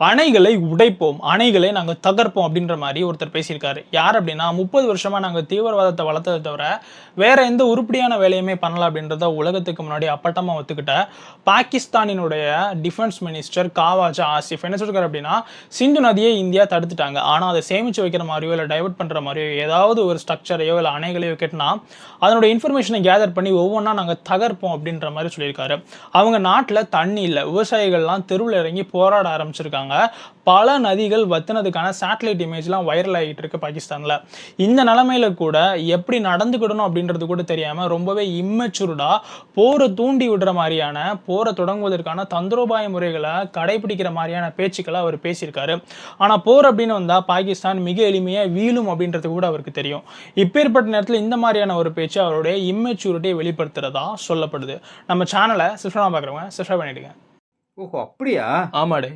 அணைகளை உடைப்போம் அணைகளை நாங்கள் தகர்ப்போம் அப்படின்ற மாதிரி ஒருத்தர் பேசியிருக்காரு. யார் அப்படின்னா முப்பது வருஷமாக நாங்கள் தீவிரவாதத்தை வளர்த்ததை தவிர வேற எந்த உருப்படியான வேலையுமே பண்ணல அப்படின்றத உலகத்துக்கு முன்னாடி அப்பட்டமாக ஒத்துக்கிட்ட பாகிஸ்தானினுடைய டிஃபென்ஸ் மினிஸ்டர் காவாஜா ஆசிஃப் என்ன சொல்கிறார் அப்படின்னா சிந்து நதியை இந்தியா தடுத்துட்டாங்க. ஆனால் அதை சேமித்து வைக்கிற மாதிரியோ இல்லை டைவெர்ட் பண்ணுற மாதிரியோ ஏதாவது ஒரு ஸ்ட்ரக்சரையோ இல்லை அணைகளையோ கேட்டினா அதனோட இன்ஃபர்மேஷனை கேதர் பண்ணி ஒவ்வொன்றா நாங்கள் தகர்ப்போம் அப்படின்ற மாதிரி சொல்லியிருக்காரு. அவங்க நாட்டில் தண்ணி இல்லை. விவசாயிகள்லாம் தெருவில் இறங்கி போராட ஆரம்பிச்சிருக்காங்க. பல நதிகள் வத்தினதுக்கான சேட்டலைட் இமேஜ்லாம் வைரல் ஆகிட்டு இருக்கு பாகிஸ்தானில். இந்த நிலமையில கூட எப்படி நடந்துக்கிடணும் அப்படின்றது கூட தெரியாமல் ரொம்பவே இம்மெச்சூர்டாக போரை தூண்டி விடுற மாதிரியான போரை தொடங்குவதற்கான தந்திரோபாய முறைகளை கடைபிடிக்கிற மாதிரியான பேச்சுக்களை அவர் பேசியிருக்காரு. ஆனால் போர் அப்படின்னு வந்தால் பாகிஸ்தான் மிக எளிமையாக வீழும் அப்படின்றது கூட அவருக்கு தெரியும். இப்பேற்பட்ட நேரத்தில் இந்த மாதிரியான ஒரு பேச்சு அவருடைய இம்மெச்சூரிட்டியை வெளிப்படுத்துறதா சொல்லப்படுது. நம்ம சேனலை சிஸ்டமாக பார்க்குறவங்க சிஸ்டர் பண்ணிடுங்க ஓஹோ அப்படியா? ஆமாடே.